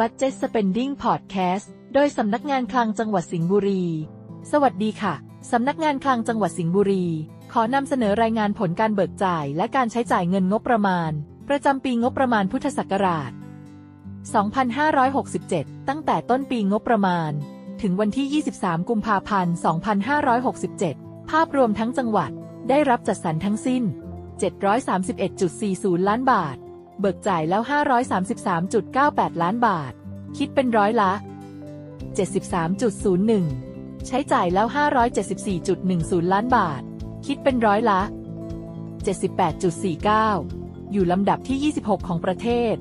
Budget Spending Podcast โดยสำนักงานคลังจังหวัดสิงห์บุรี สวัสดีค่ะ สำนักงานคลังจังหวัดสิงห์บุรี ขอนำเสนอรายงานผลการเบิกจ่ายและการใช้จ่ายเงินงบประมาณ ประจำปีงบประมาณพุทธศักราช 2567 ตั้งแต่ต้นปีงบประมาณ ถึงวันที่ 23 กุมภาพันธ์ 2567 ภาพรวมทั้งจังหวัดได้รับจัดสรรทั้งสิ้น 731.40 ล้านบาท เบิกจ่ายแล้ว 533.98 ล้านบาท คิดเป็นร้อยละ 73.01 ใช้จ่ายแล้ว 574.10 ล้านบาท คิดเป็นร้อยละ 78.49 อยู่ลำดับที่ 26 ของประเทศ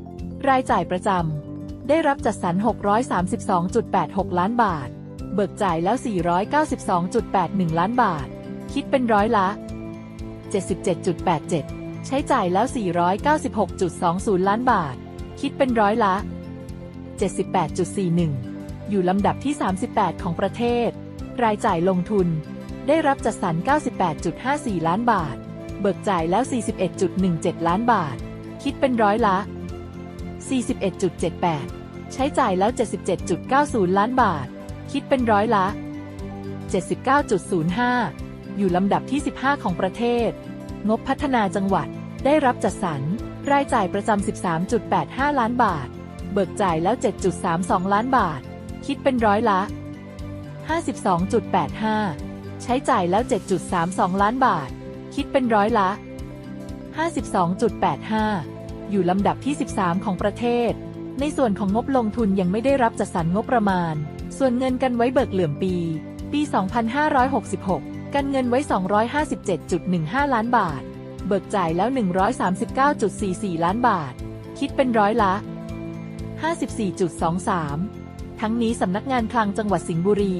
รายจ่ายประจำ ได้รับจัดสรร 632.86 ล้านบาท เบิกจ่ายแล้ว 492.81 ล้านบาท คิดเป็นร้อยละ 77.87 ใช้จ่ายแล้ว 496.20 ล้านบาท คิดเป็นร้อยละ 78.41 อยู่ลำดับที่ 38 ของประเทศ รายจ่ายลงทุน ได้รับจัดสรร 98.54 ล้านบาท เบิกจ่ายแล้ว 41.17 ล้านบาท คิดเป็นร้อยละ 41.78 ใช้จ่ายแล้ว 77.90 ล้านบาท คิดเป็นร้อยละ 79.05 อยู่ลำดับที่ 15 ของประเทศ งบพัฒนาจังหวัด ได้รับจัดสรร รายจ่ายประจำ 13.85 ล้านบาท เบิกจ่ายแล้ว 7.32 ล้านบาท คิดเป็นร้อยละ 52.85 ใช้จ่ายแล้ว 7.32 ล้านบาท คิดเป็นร้อยละ 52.85 อยู่ลำดับที่ 13 ของประเทศ ในส่วนของงบลงทุนยังไม่ได้รับจัดสรรงบประมาณ ส่วนเงินกันไว้เบิกเหลื่อมปี ปี 2566 กันเงินไว้ 257.15 ล้านบาท เบิกจ่ายแล้ว 139.44 ล้านบาท คิดเป็นร้อยละ 54.23 ทั้งนี้สำนักงานคลังจังหวัดสิงห์บุรี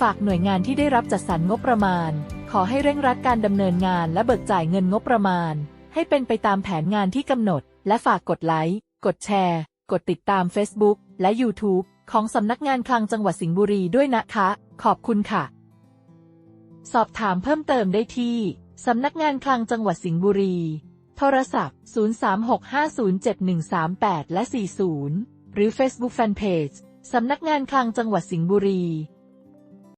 ฝากหน่วยงานที่ได้รับจัดสรรงบประมาณ ขอให้เร่งรัดการดำเนินงานและเบิกจ่ายเงินงบประมาณ ให้เป็นไปตามแผนงานที่กำหนด และฝากกดไลค์ กดแชร์ กดติดตาม Facebook และ YouTube ของสำนักงานคลังจังหวัดสิงห์บุรีด้วยนะคะ ขอบคุณค่ะ สอบถามเพิ่มเติมได้ที่ สำนักงานคลังจังหวัดสิงห์บุรี โทรศัพท์ 036507138และ 40 หรือ Facebook Fanpage สำนักงานคลังจังหวัดสิงห์บุรี